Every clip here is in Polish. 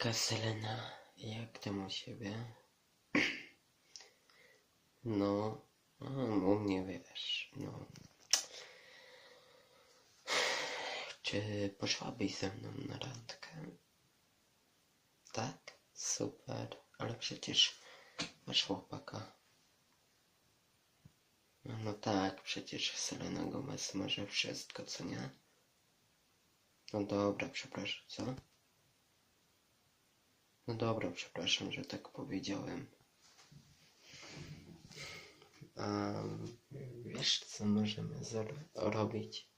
Cześćka Selena, jak tam u siebie? No, a, u mnie wiesz, no. Czy poszłabyś ze mną na randkę? Tak? Super, ale przecież masz chłopaka. No, no tak, przecież Selena Gomez może wszystko, co nie? No dobra, przepraszam, co? No dobra, przepraszam, że tak powiedziałem. A wiesz, co możemy zro- robić?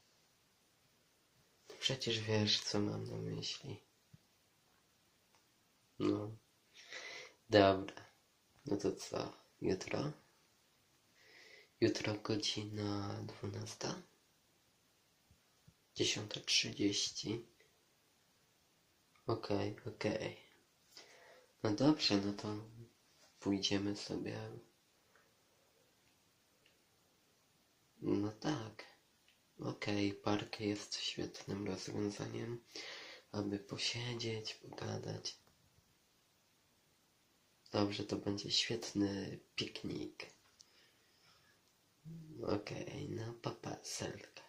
To przecież wiesz, co mam na myśli. No. Dobra. No to co? Jutro? Jutro godzina 12? 10.30 Okej, okej. No dobrze, no to pójdziemy sobie. No tak. Okej, park jest świetnym rozwiązaniem, aby posiedzieć, pogadać. Dobrze, to będzie świetny piknik. Okej, no papa, Selka.